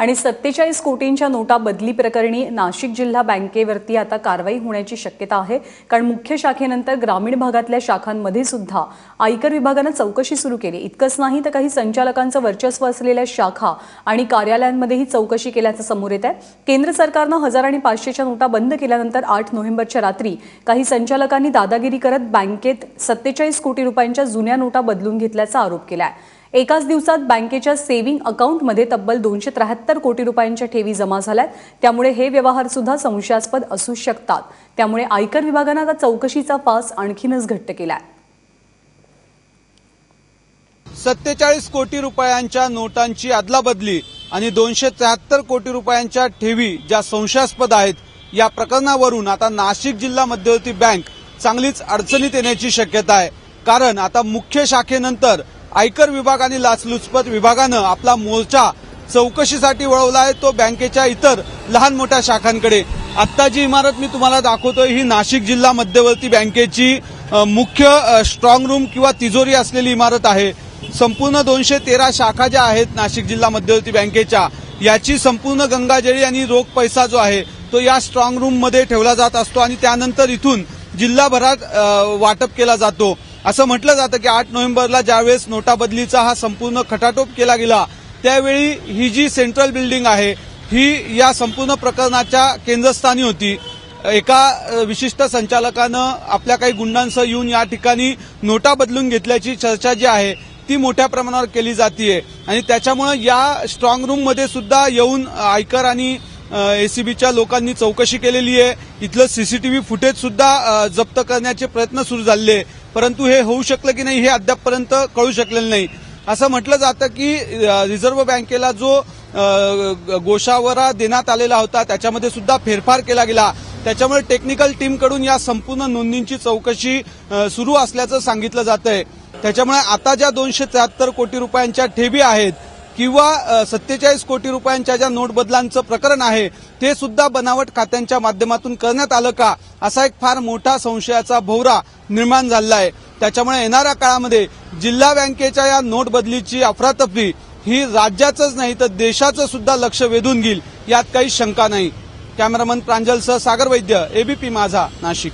आणि सत्तेचाळीस कोटींच्या नोटा बदली प्रकरणी नाशिक जिल्हा बँकेवरती आता कारवाई होण्याची शक्यता आहे. कारण मुख्य शाखेनंतर ग्रामीण भागातल्या शाखांमध्ये सुद्धा आयकर विभागानं चौकशी सुरू केली. इतकंच नाही तर काही संचालकांचं वर्चस्व असलेल्या शाखा आणि कार्यालयांमध्येही चौकशी केल्याचं समोर येत आहे केंद्र सरकारनं हजार आणि पाचशेच्या नोटा बंद केल्यानंतर आठ नोव्हेंबरच्या रात्री काही संचालकांनी दादागिरी करत बँकेत सत्तेचाळीस कोटी रुपयांच्या जुन्या नोटा बदलून घेतल्याचा आरोप केला आहे एकाच दिवसात बँकेच्या सेव्हिंग अकाउंटमध्ये तब्बल दोनशे त्र्याहत्तर कोटी रुपयांच्या ठेवी जमा झाल्यात. त्यामुळे हे व्यवहार सुद्धा संशयास्पद असू शकतात. त्यामुळे आयकर विभागानं आता चौकशीचा पास आणखीनच घट्ट केलाय. सत्तेचाळीस कोटी रुपयांच्या नोटांची अदलाबदली आणि दोनशे त्र्याहत्तर कोटी रुपयांच्या ठेवी ज्या संशयास्पद आहेत या प्रकरणावरून आता नाशिक जिल्हा मध्यवर्ती बँक चांगलीच अडचणीत येण्याची शक्यता आहे. कारण आता मुख्य शाखेनंतर आयकर विभाग आणि लाचलुचपत विभागानं आपला मोर्चा चौकशीसाठी वळवला आहे. तो बँकेच्या इतर लहान मोठ्या शाखांकडे. आत्ता जी इमारत मी तुम्हाला दाखवतोय. ही नाशिक जिल्हा मध्यवर्ती बँकेची मुख्य स्ट्रॉंग रूम किंवा तिजोरी असलेली इमारत आहे. संपूर्ण दोनशे तेरा शाखा ज्या आहेत नाशिक जिल्हा मध्यवर्ती बँकेच्या याची संपूर्ण गंगाजळी आणि रोख पैसा जो आहे तो या स्ट्रॉंग रूममध्ये ठेवला जात असतो आणि त्यानंतर इथून जिल्हाभरात वाटप केला जातो. असं म्हटलं जातं की आठ नोव्हेंबरला ज्यावेळेस नोटाबदलीचा हा संपूर्ण खटाटोप केला गेला त्यावेळी ही जी सेंट्रल बिल्डिंग आहे ही या संपूर्ण प्रकरणाच्या केंद्रस्थानी होती. एका विशिष्ट संचालकानं आपल्या काही गुंडांसह येऊन या ठिकाणी नोटा बदलून घेतल्याची चर्चा जी आहे ती मोठ्या प्रमाणावर केली जाते आणि त्याच्यामुळे या स्ट्रॉंग रूममध्ये सुद्धा येऊन आयकर आणि एसीबीच्या लोकांनी चौकशी केलेली आहे. इथलं सीसीटीव्ही फुटेज सुद्धा जप्त करण्याचे प्रयत्न सुरू झाले परंतु हे होऊ शकलं की नाही हे अद्यापपर्यंत कळू शकलेलं नाही. असं म्हटलं जातं की रिझर्व्ह बँकेला जो गोशावरा देण्यात आलेला होता त्याच्यामध्ये सुद्धा फेरफार केला गेला. त्याच्यामुळे टेक्निकल टीमकडून या संपूर्ण नोंदींची चौकशी सुरू असल्याचं सांगितलं जात आहे त्याच्यामुळे आता ज्या दोनशे त्र्याहत्तर कोटी रुपयांच्या ठेवी आहेत किंवा सत्तेचाळीस कोटी रुपयांच्या ज्या नोटबदलांचं प्रकरण आहे ते सुद्धा बनावट खात्यांच्या माध्यमातून करण्यात आलं का? असा एक फार मोठा संशयाचा भोवरा निर्माण झाला आहे त्याच्यामुळे येणाऱ्या काळामध्ये जिल्हा बँकेच्या या नोटबदलीची अफरातफरी ही राज्याचंच नाही तर देशाचं सुद्धा लक्ष वेधून घेईल यात काही शंका नाही. कॅमेरामन प्रांजलसह सागर वैद्य एबीपी माझा नाशिक.